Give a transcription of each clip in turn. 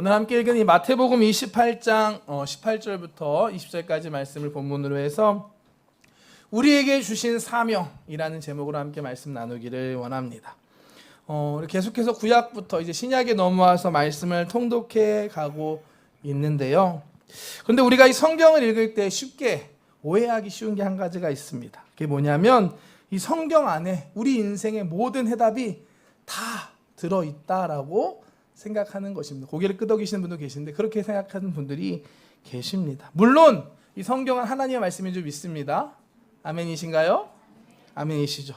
오늘 함께 읽은 이 마태복음 28장 어, 18절부터 20절까지 말씀을 본문으로 해서 우리에게 주신 사명이라는 제목으로 함께 말씀 나누기를 원합니다. 어, 계속해서 구약부터 이제 신약에 넘어와서 말씀을 통독해 가고 있는데요. 그런데 우리가 이 성경을 읽을 때 쉽게 오해하기 쉬운 게 한 가지가 있습니다. 그게 뭐냐면 이 성경 안에 우리 인생의 모든 해답이 다 들어 있다라고 생각하는 것입니다. 고개를 끄덕이시는 분도 계신데 그렇게 생각하는 분들이 계십니다. 물론 이 성경은 하나님의 말씀인 줄 믿습니다. 아멘이신가요? 아멘이시죠.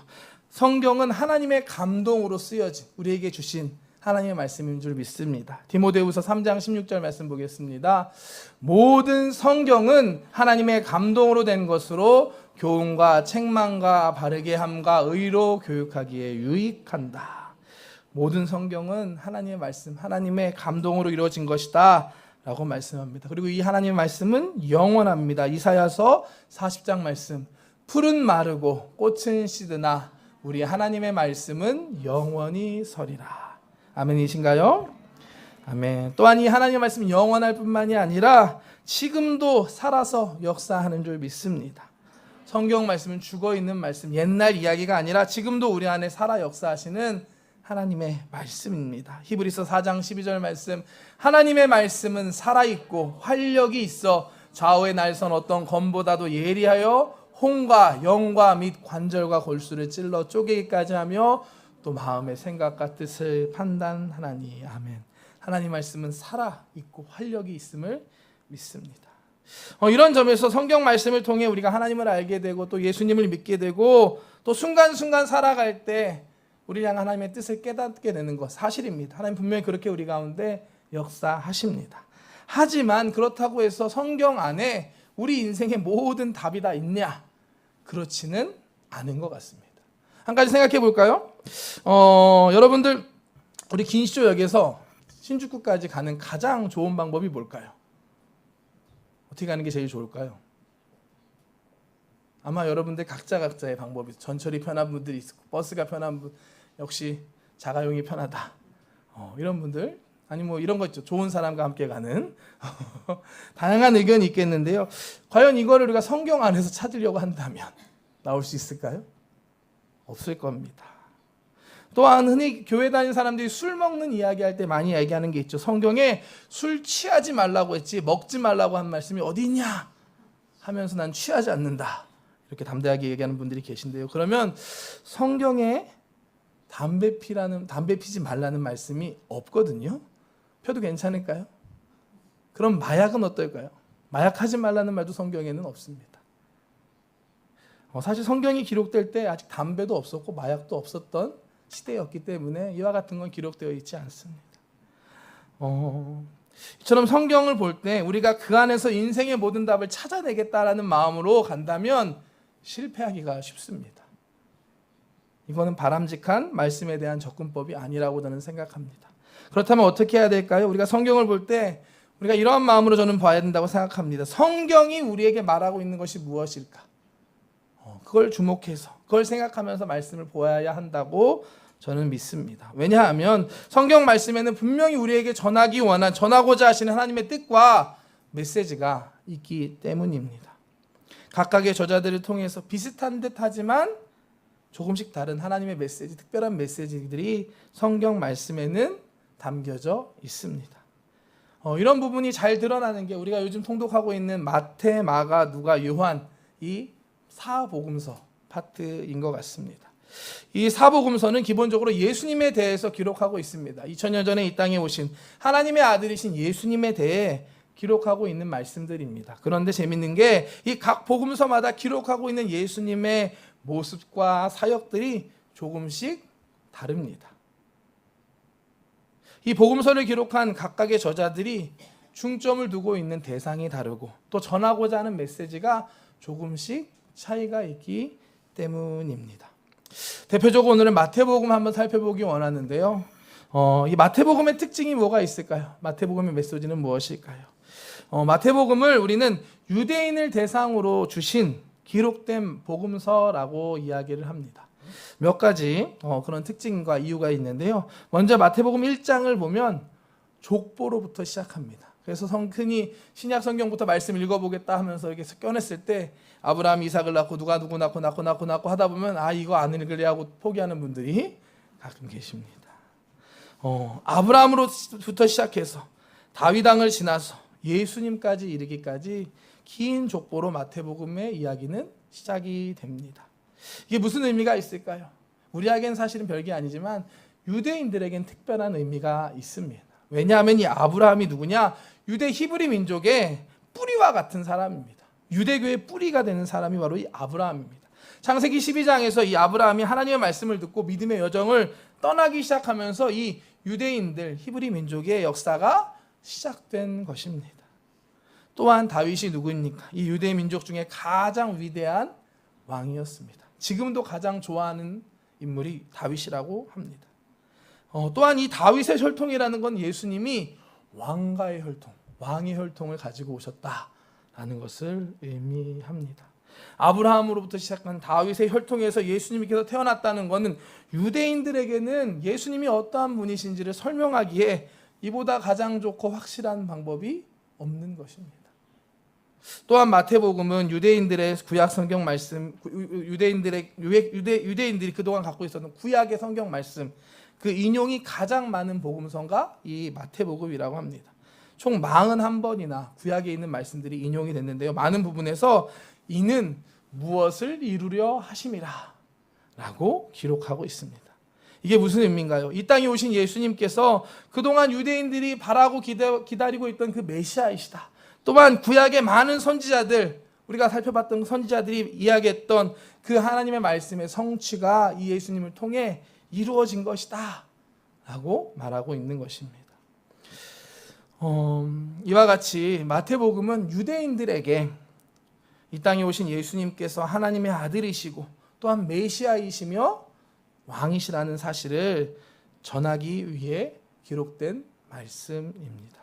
성경은 하나님의 감동으로 쓰여진 우리에게 주신 하나님의 말씀인 줄 믿습니다. 디모데후서 3장 16절 말씀 보겠습니다. 모든 성경은 하나님의 감동으로 된 것으로 교훈과 책망과 바르게 함과 의로 교육하기에 유익한다. 모든 성경은 하나님의 말씀, 하나님의 감동으로 이루어진 것이다. 라고 말씀합니다. 그리고 이 하나님의 말씀은 영원합니다. 이사야서 40장 말씀. 풀은 마르고 꽃은 시드나 우리 하나님의 말씀은 영원히 서리라. 아멘이신가요? 아멘. 또한 이 하나님의 말씀은 영원할 뿐만이 아니라 지금도 살아서 역사하는 줄 믿습니다. 성경 말씀은 죽어 있는 말씀, 옛날 이야기가 아니라 지금도 우리 안에 살아 역사하시는 하나님의 말씀입니다. 히브리서 4장 12절 말씀. 하나님의 말씀은 살아 있고 활력이 있어 좌우의 날선 어떤 검보다도 예리하여 홍과 영과 및 관절과 골수를 찔러 쪼개기까지 하며 또 마음의 생각과 뜻을 판단하나니 아멘. 하나님 말씀은 살아 있고 활력이 있음을 믿습니다. 어, 이런 점에서 성경 말씀을 통해 우리가 하나님을 알게 되고 또 예수님을 믿게 되고 또 순간순간 살아갈 때 우리랑 하나님의 뜻을 깨닫게 되는 것 사실입니다. 하나님 분명히 그렇게 우리 가운데 역사하십니다. 하지만 그렇다고 해서 성경 안에 우리 인생의 모든 답이 다 있냐? 그렇지는 않은 것 같습니다. 한 가지 생각해 볼까요? 어, 여러분들 우리 긴시조역에서 신주쿠까지 가는 가장 좋은 방법이 뭘까요? 어떻게 가는 게 제일 좋을까요? 아마 여러분들 각자 각자의 방법이 전철이 편한 분들이 있고 버스가 편한 분 역시 자가용이 편하다. 어, 이런 분들 아니 뭐 이런 거 있죠. 좋은 사람과 함께 가는 다양한 의견이 있겠는데요. 과연 이거를 우리가 성경 안에서 찾으려고 한다면 나올 수 있을까요? 없을 겁니다. 또한 흔히 교회 다니는 사람들이 술 먹는 이야기할 때 많이 얘기하는 게 있죠. 성경에 술 취하지 말라고 했지 먹지 말라고 한 말씀이 어디 있냐 하면서 난 취하지 않는다. 이렇게 담대하게 얘기하는 분들이 계신데요. 그러면 성경에 담배 피라는 담배 피지 말라는 말씀이 없거든요. 펴도 괜찮을까요? 그럼 마약은 어떨까요? 마약하지 말라는 말도 성경에는 없습니다. 어, 사실 성경이 기록될 때 아직 담배도 없었고 마약도 없었던 시대였기 때문에 이와 같은 건 기록되어 있지 않습니다. 어, 이처럼 성경을 볼 때 우리가 그 안에서 인생의 모든 답을 찾아내겠다라는 마음으로 간다면 실패하기가 쉽습니다. 이거는 바람직한 말씀에 대한 접근법이 아니라고 저는 생각합니다. 그렇다면 어떻게 해야 될까요? 우리가 성경을 볼 때 우리가 이러한 마음으로 저는 봐야 된다고 생각합니다. 성경이 우리에게 말하고 있는 것이 무엇일까? 어, 그걸 주목해서 그걸 생각하면서 말씀을 보아야 한다고 저는 믿습니다. 왜냐하면 성경 말씀에는 분명히 우리에게 전하기 원한 전하고자 하시는 하나님의 뜻과 메시지가 있기 때문입니다. 각각의 저자들을 통해서 비슷한 듯하지만 조금씩 다른 하나님의 메시지, 특별한 메시지들이 성경 말씀에는 담겨져 있습니다. 어, 이런 부분이 잘 드러나는 게 우리가 요즘 통독하고 있는 마태, 마가, 누가, 요한 이 사복음서 파트인 것 같습니다. 이 사복음서는 기본적으로 예수님에 대해서 기록하고 있습니다. 2000년 전에 이 땅에 오신 하나님의 아들이신 예수님에 대해 기록하고 있는 말씀들입니다. 그런데 재밌는 게 이 각 복음서마다 기록하고 있는 예수님의 모습과 사역들이 조금씩 다릅니다. 이 복음서를 기록한 각각의 저자들이 중점을 두고 있는 대상이 다르고 또 전하고자 하는 메시지가 조금씩 차이가 있기 때문입니다. 대표적으로 오늘은 마태복음 한번 살펴보기 원하는데요. 어, 이 마태복음의 특징이 뭐가 있을까요? 마태복음의 메시지는 무엇일까요? 어, 마태복음을 우리는 유대인을 대상으로 주신 기록된 복음서라고 이야기를 합니다. 몇 가지 어, 그런 특징과 이유가 있는데요. 먼저 마태복음 1장을 보면 족보로부터 시작합니다. 그래서 성큰이 신약 성경부터 말씀 읽어보겠다 하면서 이렇게 꺼냈을 때 아브라함 이삭을 낳고 누가 누구 낳고 낳고 낳고 낳고 하다 보면 아 이거 안 읽으려 하고 포기하는 분들이 가끔 계십니다. 어, 아브라함으로부터 시작해서 다윗 왕을 지나서 예수님까지 이르기까지 긴 족보로 마태복음의 이야기는 시작이 됩니다. 이게 무슨 의미가 있을까요? 우리에겐 사실은 별게 아니지만 유대인들에겐 특별한 의미가 있습니다. 왜냐하면 이 아브라함이 누구냐? 유대 히브리 민족의 뿌리와 같은 사람입니다. 유대교의 뿌리가 되는 사람이 바로 이 아브라함입니다. 창세기 12장에서 이 아브라함이 하나님의 말씀을 듣고 믿음의 여정을 떠나기 시작하면서 이 유대인들 히브리 민족의 역사가 시작된 것입니다. 또한 다윗이 누구입니까? 이 유대 민족 중에 가장 위대한 왕이었습니다. 지금도 가장 좋아하는 인물이 다윗이라고 합니다. 어, 또한 이 다윗의 혈통이라는 건 예수님이 왕가의 혈통, 왕의 혈통을 가지고 오셨다라는 것을 의미합니다. 아브라함으로부터 시작한 다윗의 혈통에서 예수님께서 태어났다는 것은 유대인들에게는 예수님이 어떠한 분이신지를 설명하기에 이보다 가장 좋고 확실한 방법이 없는 것입니다. 또한 마태복음은 유대인들의 구약 성경 말씀, 유대인들의 유대 유대인들이 그동안 갖고 있었던 구약의 성경 말씀 그 인용이 가장 많은 복음서가 이 마태복음이라고 합니다. 총 41번이나 구약에 있는 말씀들이 인용이 됐는데요. 많은 부분에서 이는 무엇을 이루려 하심이라 라고 기록하고 있습니다. 이게 무슨 의미인가요? 이 땅에 오신 예수님께서 그동안 유대인들이 바라고 기다리고 있던 그 메시아이시다. 또한 구약의 많은 선지자들 우리가 살펴봤던 선지자들이 이야기했던 그 하나님의 말씀의 성취가 이 예수님을 통해 이루어진 것이다. 라고 말하고 있는 것입니다. 어, 이와 같이 마태복음은 유대인들에게 이 땅에 오신 예수님께서 하나님의 아들이시고 또한 메시아이시며 왕이시라는 사실을 전하기 위해 기록된 말씀입니다.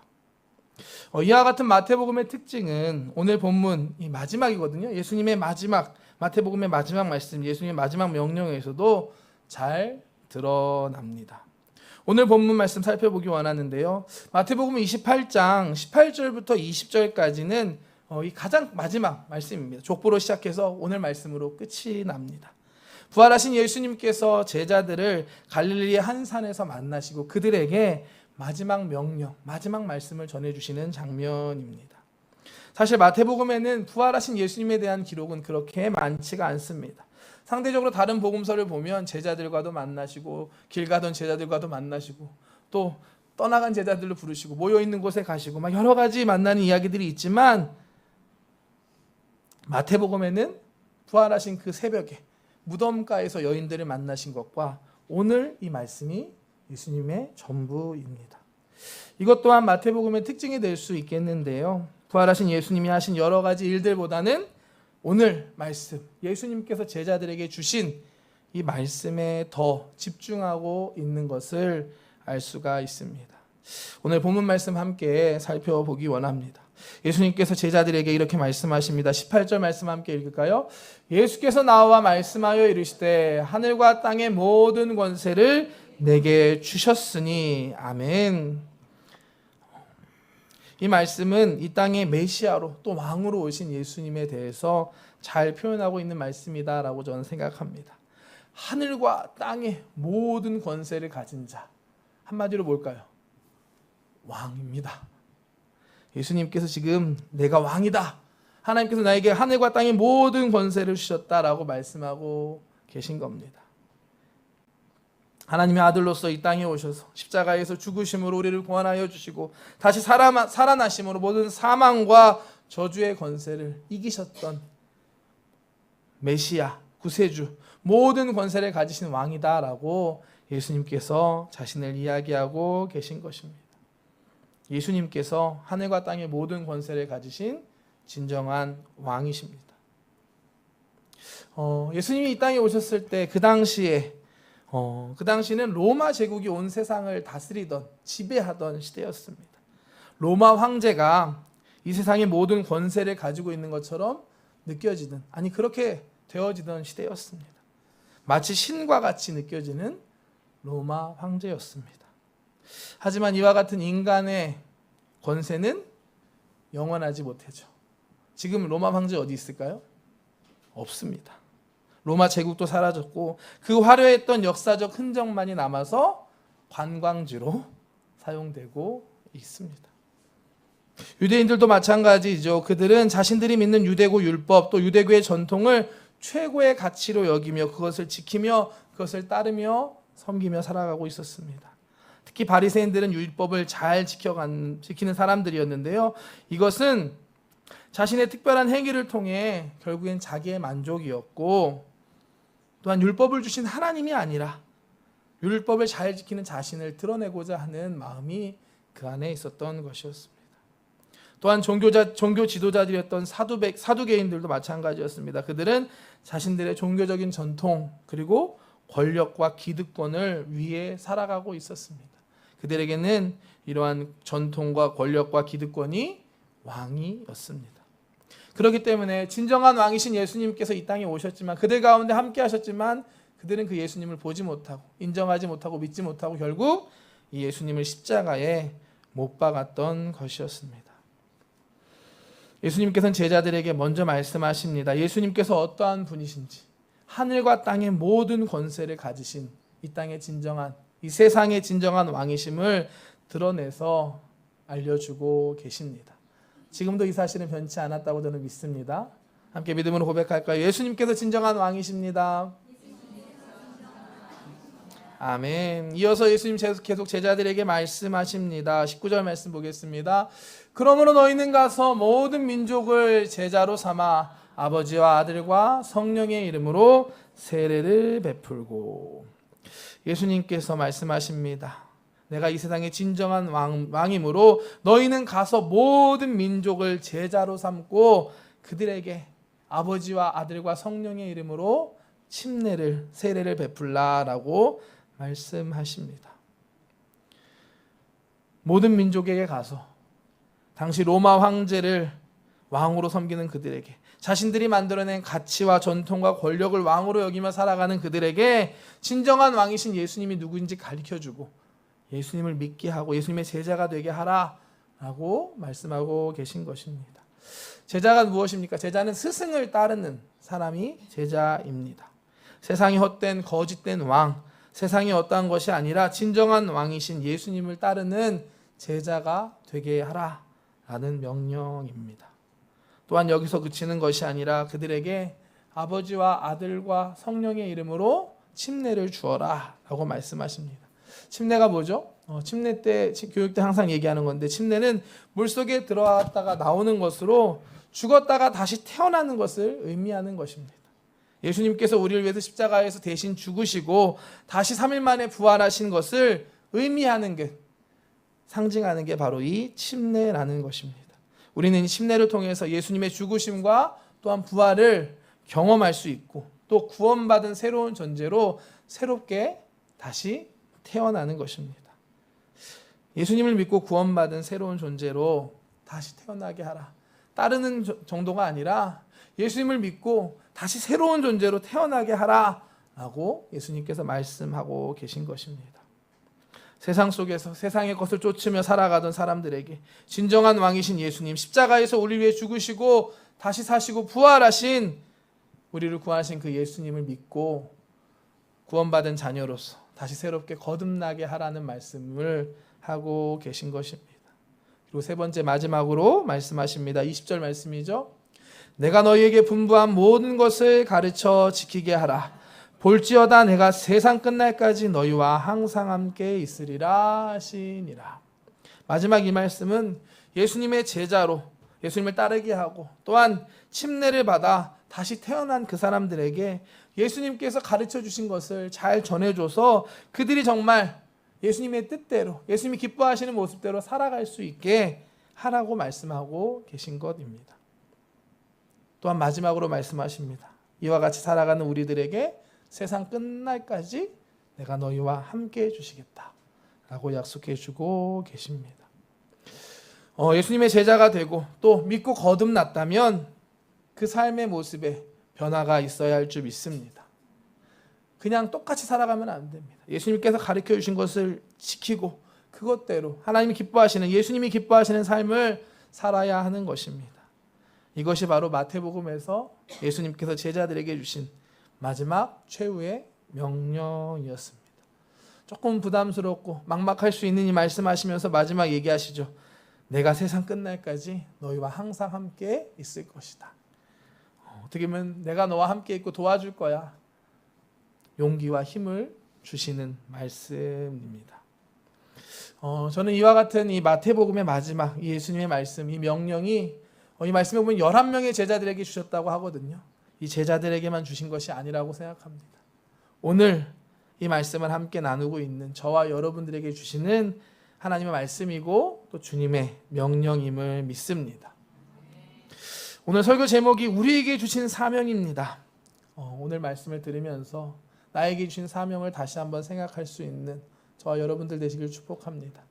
어, 이와 같은 마태복음의 특징은 오늘 본문 이 마지막이거든요. 예수님의 마지막 마태복음의 마지막 말씀, 예수님의 마지막 명령에서도 잘 드러납니다. 오늘 본문 말씀 살펴보기 원하는데요. 마태복음 28장 18절부터 20절까지는 어, 이 가장 마지막 말씀입니다. 족보로 시작해서 오늘 말씀으로 끝이 납니다. 부활하신 예수님께서 제자들을 갈릴리의 한 산에서 만나시고 그들에게 마지막 명령, 마지막 말씀을 전해주시는 장면입니다. 사실 마태복음에는 부활하신 예수님에 대한 기록은 그렇게 많지가 않습니다. 상대적으로 다른 복음서를 보면 제자들과도 만나시고 길 가던 제자들과도 만나시고 또 떠나간 제자들을 부르시고 모여 있는 곳에 가시고 막 여러 가지 만나는 이야기들이 있지만 마태복음에는 부활하신 그 새벽에 무덤가에서 여인들을 만나신 것과 오늘 이 말씀이 예수님의 전부입니다. 이것 또한 마태복음의 특징이 될 수 있겠는데요. 부활하신 예수님이 하신 여러 가지 일들보다는 오늘 말씀, 예수님께서 제자들에게 주신 이 말씀에 더 집중하고 있는 것을 알 수가 있습니다. 오늘 본문 말씀 함께 살펴보기 원합니다. 예수님께서 제자들에게 이렇게 말씀하십니다. 18절 말씀 함께 읽을까요? 예수께서 나와 말씀하여 이르시되 하늘과 땅의 모든 권세를 내게 주셨으니 아멘. 이 말씀은 이 땅의 메시아로 또 왕으로 오신 예수님에 대해서 잘 표현하고 있는 말씀이다라고 저는 생각합니다. 하늘과 땅의 모든 권세를 가진 자 한마디로 뭘까요? 왕입니다. 예수님께서 지금 내가 왕이다. 하나님께서 나에게 하늘과 땅의 모든 권세를 주셨다라고 말씀하고 계신 겁니다. 하나님의 아들로서 이 땅에 오셔서 십자가에서 죽으심으로 우리를 구원하여 주시고 다시 살아, 살아나심으로 모든 사망과 저주의 권세를 이기셨던 메시아, 구세주, 모든 권세를 가지신 왕이다라고 예수님께서 자신을 이야기하고 계신 것입니다. 예수님께서 하늘과 땅의 모든 권세를 가지신 진정한 왕이십니다. 어, 예수님이 이 땅에 오셨을 때 그 당시에 어, 그 당시는 로마 제국이 온 세상을 다스리던 지배하던 시대였습니다. 로마 황제가 이 세상의 모든 권세를 가지고 있는 것처럼 느껴지는 아니 그렇게 되어지던 시대였습니다. 마치 신과 같이 느껴지는 로마 황제였습니다. 하지만 이와 같은 인간의 권세는 영원하지 못하죠. 지금 로마 황제 어디 있을까요? 없습니다. 로마 제국도 사라졌고 그 화려했던 역사적 흔적만이 남아서 관광지로 사용되고 있습니다. 유대인들도 마찬가지죠. 그들은 자신들이 믿는 유대고 율법 또 유대교의 전통을 최고의 가치로 여기며 그것을 지키며 그것을 따르며 섬기며 살아가고 있었습니다. 특히 바리새인들은 율법을 잘 지켜간 지키는 사람들이었는데요. 이것은 자신의 특별한 행위를 통해 결국엔 자기의 만족이었고 또한 율법을 주신 하나님이 아니라 율법을 잘 지키는 자신을 드러내고자 하는 마음이 그 안에 있었던 것이었습니다. 또한 종교자 종교 지도자들이었던 사두백 사두개인들도 마찬가지였습니다. 그들은 자신들의 종교적인 전통 그리고 권력과 기득권을 위해 살아가고 있었습니다. 그들에게는 이러한 전통과 권력과 기득권이 왕이었습니다. 그렇기 때문에 진정한 왕이신 예수님께서 이 땅에 오셨지만 그들 가운데 함께 하셨지만 그들은 그 예수님을 보지 못하고 인정하지 못하고 믿지 못하고 결국 이 예수님을 십자가에 못 박았던 것이었습니다. 예수님께서는 제자들에게 먼저 말씀하십니다. 예수님께서 어떠한 분이신지 하늘과 땅의 모든 권세를 가지신 이 땅의 진정한 이 세상의 진정한 왕이심을 드러내서 알려주고 계십니다. 지금도 이 사실은 변치 않았다고 저는 믿습니다. 함께 믿음으로 고백할까요? 예수님께서 진정한 왕이십니다. 아멘. 이어서 예수님 계속 제자들에게 말씀하십니다. 19절 말씀 보겠습니다. 그러므로 너희는 가서 모든 민족을 제자로 삼아 아버지와 아들과 성령의 이름으로 세례를 베풀고 예수님께서 말씀하십니다. 내가 이 세상의 진정한 왕, 왕이므로 너희는 가서 모든 민족을 제자로 삼고 그들에게 아버지와 아들과 성령의 이름으로 침례를 세례를 베풀라라고 말씀하십니다. 모든 민족에게 가서 당시 로마 황제를 왕으로 섬기는 그들에게 자신들이 만들어낸 가치와 전통과 권력을 왕으로 여기며 살아가는 그들에게 진정한 왕이신 예수님이 누구인지 가르쳐 주고 예수님을 믿게 하고 예수님의 제자가 되게 하라라고 말씀하고 계신 것입니다. 제자가 무엇입니까? 제자는 스승을 따르는 사람이 제자입니다. 세상이 헛된 거짓된 왕, 세상이 어떠한 것이 아니라 진정한 왕이신 예수님을 따르는 제자가 되게 하라라는 명령입니다. 또한 여기서 그치는 것이 아니라 그들에게 아버지와 아들과 성령의 이름으로 침례를 주어라라고 말씀하십니다. 침례가 뭐죠? 어, 침례 때 교육 때 항상 얘기하는 건데 침례는 물 속에 들어갔다가 나오는 것으로 죽었다가 다시 태어나는 것을 의미하는 것입니다. 예수님께서 우리를 위해서 십자가에서 대신 죽으시고 다시 3일 만에 부활하신 것을 의미하는 게 상징하는 게 바로 이 침례라는 것입니다. 우리는 이 침례를 통해서 예수님의 죽으심과 또한 부활을 경험할 수 있고 또 구원받은 새로운 존재로 새롭게 다시 태어나는 것입니다. 예수님을 믿고 구원받은 새로운 존재로 다시 태어나게 하라. 따르는 정도가 아니라 예수님을 믿고 다시 새로운 존재로 태어나게 하라 라고 예수님께서 말씀하고 계신 것입니다. 세상 속에서 세상의 것을 쫓으며 살아가던 사람들에게 진정한 왕이신 예수님 십자가에서 우리 위해 죽으시고 다시 사시고 부활하신 우리를 구하신 그 예수님을 믿고 구원받은 자녀로서 다시 새롭게 거듭나게 하라는 말씀을 하고 계신 것입니다. 그리고 세 번째 마지막으로 말씀하십니다. 20절 말씀이죠. 내가 너희에게 분부한 모든 것을 가르쳐 지키게 하라. 볼지어다 내가 세상 끝날까지 너희와 항상 함께 있으리라 하시니라. 마지막 이 말씀은 예수님의 제자로 예수님을 따르게 하고 또한 침례를 받아 다시 태어난 그 사람들에게 예수님께서 가르쳐 주신 것을 잘 전해줘서 그들이 정말 예수님의 뜻대로 예수님이 기뻐하시는 모습대로 살아갈 수 있게 하라고 말씀하고 계신 것입니다. 또한 마지막으로 말씀하십니다. 이와 같이 살아가는 우리들에게 세상 끝날까지 내가 너희와 함께 해주시겠다. 라고 약속해 주고 계십니다. 어, 예수님의 제자가 되고 또 믿고 거듭났다면 그 삶의 모습에 변화가 있어야 할 줄 믿습니다. 그냥 똑같이 살아가면 안 됩니다. 예수님께서 가르쳐 주신 것을 지키고 그것대로 하나님이 기뻐하시는 예수님이 기뻐하시는 삶을 살아야 하는 것입니다. 이것이 바로 마태복음에서 예수님께서 제자들에게 주신 마지막 최후의 명령이었습니다. 조금 부담스럽고 막막할 수 있는 이 말씀하시면서 마지막 얘기하시죠. 내가 세상 끝날까지 너희와 항상 함께 있을 것이다. 어, 어떻게 보면 내가 너와 함께 있고 도와줄 거야. 용기와 힘을 주시는 말씀입니다. 어, 저는 이와 같은 이 마태복음의 마지막 이 예수님의 말씀, 이 명령이 어, 이 말씀에 보면 11명의 제자들에게 주셨다고 하거든요. 이 제자들에게만 주신 것이 아니라고 생각합니다. 오늘 이 말씀을 함께 나누고 있는 저와 여러분들에게 주시는 하나님의 말씀이고 또 주님의 명령임을 믿습니다. 오늘 설교 제목이 우리에게 주신 사명입니다. 어, 오늘 말씀을 들으면서 나에게 주신 사명을 다시 한번 생각할 수 있는 저와 여러분들 되시길 축복합니다.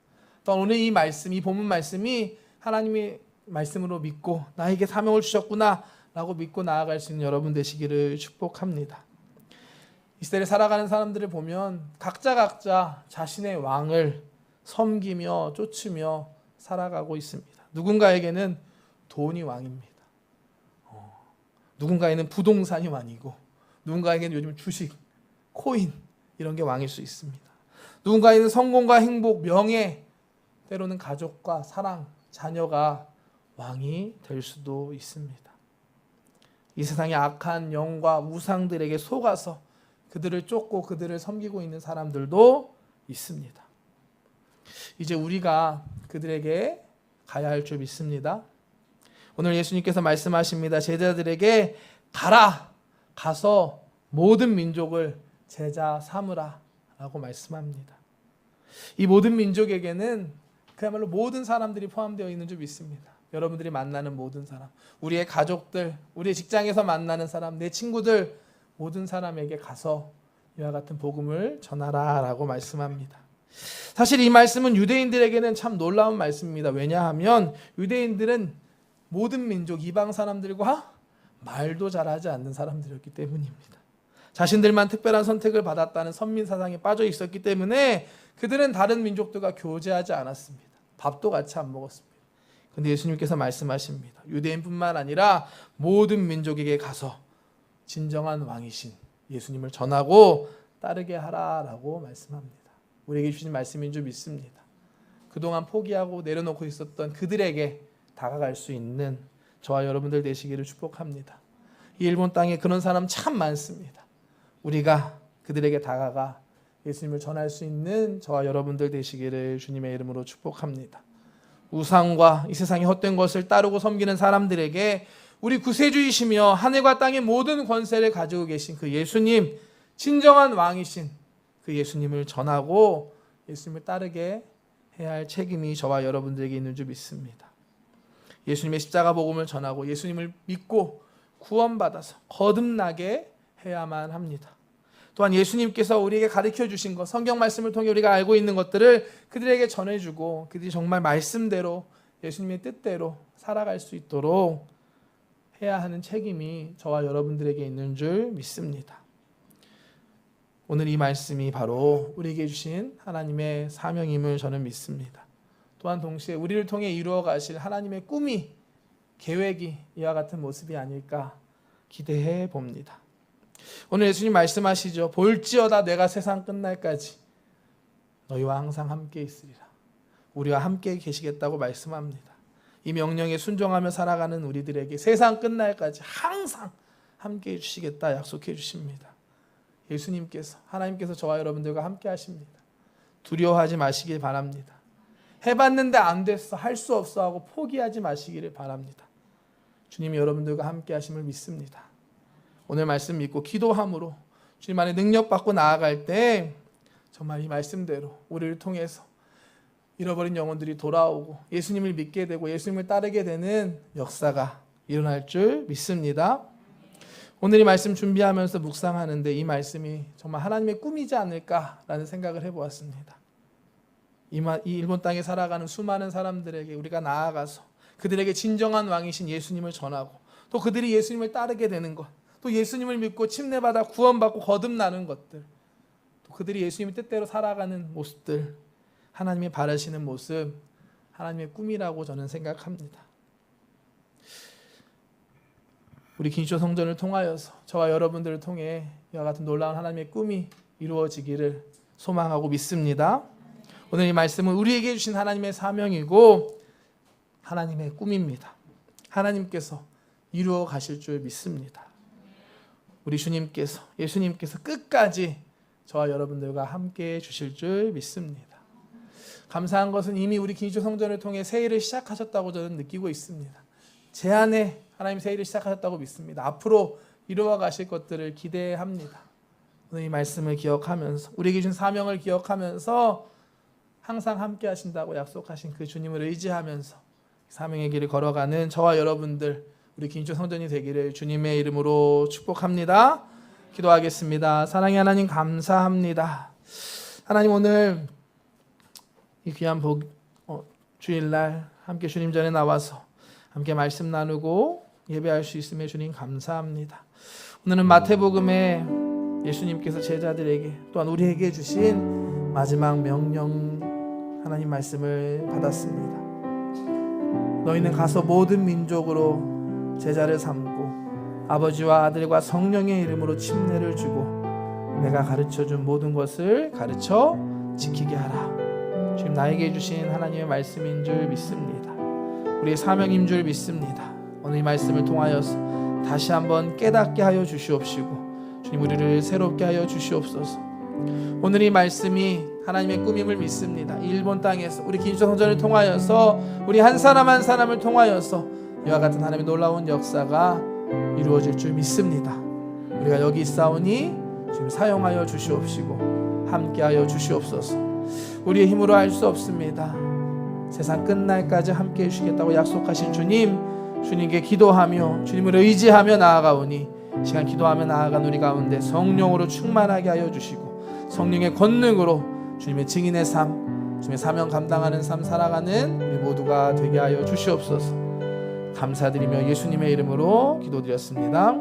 또 오늘 이 말씀, 이 본문 말씀이 하나님의 말씀으로 믿고 나에게 사명을 주셨구나라고 믿고 나아갈 수 있는 여러분 되시기를 축복합니다. 이 시대를 살아가는 사람들을 보면 각자 각자 자신의 왕을 섬기며 쫓으며 살아가고 있습니다. 누군가에게는 돈이 왕입니다. 어, 누군가에는 부동산이 왕이고 누군가에게는 요즘 주식, 코인 이런 게 왕일 수 있습니다. 누군가에는 성공과 행복, 명예, 때로는 가족과 사랑, 자녀가 왕이 될 수도 있습니다. 이 세상의 악한 영과 우상들에게 속아서 그들을 쫓고 그들을 섬기고 있는 사람들도 있습니다. 이제 우리가 그들에게 가야 할 줄 믿습니다. 오늘 예수님께서 말씀하십니다. 제자들에게 가라 가서 모든 민족을 제자 삼으라 라고 말씀합니다. 이 모든 민족에게는 그야말로 모든 사람들이 포함되어 있는 줄 믿습니다. 여러분들이 만나는 모든 사람, 우리의 가족들, 우리의 직장에서 만나는 사람, 내 친구들 모든 사람에게 가서 이와 같은 복음을 전하라라고 말씀합니다. 사실 이 말씀은 유대인들에게는 참 놀라운 말씀입니다. 왜냐하면 유대인들은 모든 민족 이방 사람들과 말도 잘하지 않는 사람들이었기 때문입니다. 자신들만 특별한 선택을 받았다는 선민 사상에 빠져 있었기 때문에 그들은 다른 민족들과 교제하지 않았습니다. 밥도 같이 안 먹었습니다. 근데 예수님께서 말씀하십니다. 유대인뿐만 아니라 모든 민족에게 가서 진정한 왕이신 예수님을 전하고 따르게 하라라고 말씀합니다. 우리에게 주신 말씀인 줄 믿습니다. 그동안 포기하고 내려놓고 있었던 그들에게 다가갈 수 있는 저와 여러분들 되시기를 축복합니다. 이 일본 땅에 그런 사람 참 많습니다. 우리가 그들에게 다가가 예수님을 전할 수 있는 저와 여러분들 되시기를 주님의 이름으로 축복합니다. 우상과 이 세상의 헛된 것을 따르고 섬기는 사람들에게 우리 구세주이시며 하늘과 땅의 모든 권세를 가지고 계신 그 예수님, 진정한 왕이신 그 예수님을 전하고 예수님을 따르게 해야 할 책임이 저와 여러분들에게 있는 줄 믿습니다. 예수님의 십자가 복음을 전하고 예수님을 믿고 구원받아서 거듭나게 해야만 합니다. 또한 예수님께서 우리에게 가르쳐 주신 것, 성경 말씀을 통해 우리가 알고 있는 것들을 그들에게 전해주고 그들이 정말 말씀대로 예수님의 뜻대로 살아갈 수 있도록 해야 하는 책임이 저와 여러분들에게 있는 줄 믿습니다. 오늘 이 말씀이 바로 우리에게 주신 하나님의 사명임을 저는 믿습니다. 또한 동시에 우리를 통해 이루어 가실 하나님의 꿈이 계획이 이와 같은 모습이 아닐까 기대해 봅니다. 오늘 예수님 말씀하시죠. 볼지어다 내가 세상 끝날까지 너희와 항상 함께 있으리라. 우리와 함께 계시겠다고 말씀합니다. 이 명령에 순종하며 살아가는 우리들에게 세상 끝날까지 항상 함께 해 주시겠다 약속해 주십니다. 예수님께서 하나님께서 저와 여러분들과 함께 하십니다. 두려워하지 마시길 바랍니다. 해봤는데 안 됐어 할 수 없어 하고 포기하지 마시기를 바랍니다. 주님이 여러분들과 함께 하심을 믿습니다. 오늘 말씀 믿고 기도함으로 주님 안에 능력 받고 나아갈 때 정말 이 말씀대로 우리를 통해서 잃어버린 영혼들이 돌아오고 예수님을 믿게 되고 예수님을 따르게 되는 역사가 일어날 줄 믿습니다. 오늘 이 말씀 준비하면서 묵상하는데 이 말씀이 정말 하나님의 꿈이지 않을까라는 생각을 해보았습니다. 이 일본 땅에 살아가는 수많은 사람들에게 우리가 나아가서 그들에게 진정한 왕이신 예수님을 전하고 또 그들이 예수님을 따르게 되는 것, 또 예수님을 믿고 침례받아 구원받고 거듭나는 것들, 또 그들이 예수님의 뜻대로 살아가는 모습들 하나님이 바라시는 모습, 하나님의 꿈이라고 저는 생각합니다. 우리 긴쇼 성전을 통하여서 저와 여러분들을 통해 이와 같은 놀라운 하나님의 꿈이 이루어지기를 소망하고 믿습니다. 오늘 이 말씀은 우리에게 주신 하나님의 사명이고 하나님의 꿈입니다. 하나님께서 이루어 가실 줄 믿습니다. 우리 주님께서 예수님께서 끝까지 저와 여러분들과 함께 해 주실 줄 믿습니다. 감사한 것은 이미 우리 기조 성전을 통해 새해를 시작하셨다고 저는 느끼고 있습니다. 제 안에 하나님 새해를 시작하셨다고 믿습니다. 앞으로 이루어 가실 것들을 기대합니다. 오늘 이 말씀을 기억하면서 우리에게 준 사명을 기억하면서 항상 함께 하신다고 약속하신 그 주님을 의지하면서 사명의 길을 걸어가는 저와 여러분들 우리 긴조 성전이 되기를 주님의 이름으로 축복합니다. 기도하겠습니다. 사랑의 하나님 감사합니다. 하나님 오늘 이 귀한 복 어, 주일날 함께 주님 전에 나와서 함께 말씀 나누고 예배할 수 있음에 주님 감사합니다. 오늘은 마태복음에 예수님께서 제자들에게 또한 우리에게 주신 마지막 명령 하나님 말씀을 받았습니다. 너희는 가서 모든 민족으로 제자를 삼고 아버지와 아들과 성령의 이름으로 침례를 주고 내가 가르쳐 준 모든 것을 가르쳐 지키게 하라. 지금 나에게 주신 하나님의 말씀인 줄 믿습니다. 우리의 사명인 줄 믿습니다. 오늘 이 말씀을 통하여서 다시 한번 깨닫게 하여 주시옵시고 주님 우리를 새롭게 하여 주시옵소서. 오늘 이 말씀이 하나님의 꿈임을 믿습니다. 이 일본 땅에서 우리 긴조 성전을 통하여서 우리 한 사람 한 사람을 통하여서 이와 같은 하나님의 놀라운 역사가 이루어질 줄 믿습니다. 우리가 여기 있사오니 지금 사용하여 주시옵시고 함께하여 주시옵소서. 우리의 힘으로 할 수 없습니다. 세상 끝날까지 함께 해주시겠다고 약속하신 주님, 주님께 기도하며 주님을 의지하며 나아가오니 시간 기도하며 나아간 우리 가운데 성령으로 충만하게 하여 주시고 성령의 권능으로 주님의 증인의 삶, 주님의 사명 감당하는 삶 살아가는 우리 모두가 되게 하여 주시옵소서. 감사드리며 예수님의 이름으로 기도드렸습니다.